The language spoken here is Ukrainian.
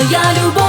моя любов.